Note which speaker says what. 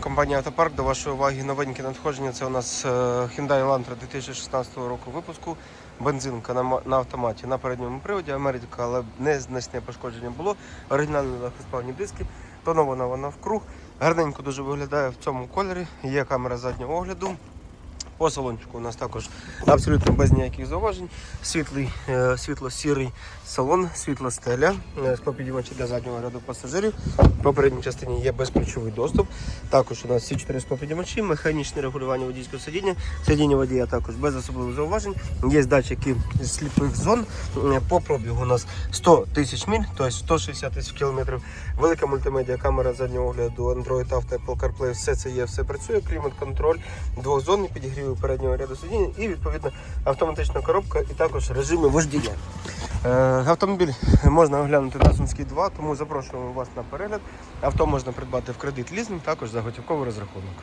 Speaker 1: Компанія Автопарк до вашої уваги новеньке надходження. Це у нас е, Hyundai Elantra 2016 року випуску. Бензинка на, автоматі на передньому приводі. Америка, але не значне пошкодження було. Оригінальні легкосплавні диски. Тонована вона в круг. Гарненько дуже виглядає в цьому кольорі. Є камера заднього огляду. По салончику у нас також абсолютно без ніяких зауважень. Світлий, е, світло-сірий салон, світло стеля, е, склопідіймачі для заднього ряду пасажирів. По передній частині є безключовий доступ. Також у нас всі чотири склопідіймачі, механічне регулювання водійського сидіння, сидіння водія також без особливих зауважень. Є датчики сліпих зон. По пробігу у нас 100 тисяч міль, тобто 160 тисяч кілометрів. Велика мультимедіа, камера заднього огляду, Android Auto, Apple CarPlay, все це є, все працює, клімат-контроль, двохзонний підігрів переднього ряду сидіння і відповідно автоматична коробка і також режими вождіння. Е, Автомобіль можна оглянути на Сумській 2, тому запрошуємо вас на перегляд. Авто можна придбати в кредит лізинг, також за готівковий розрахунок.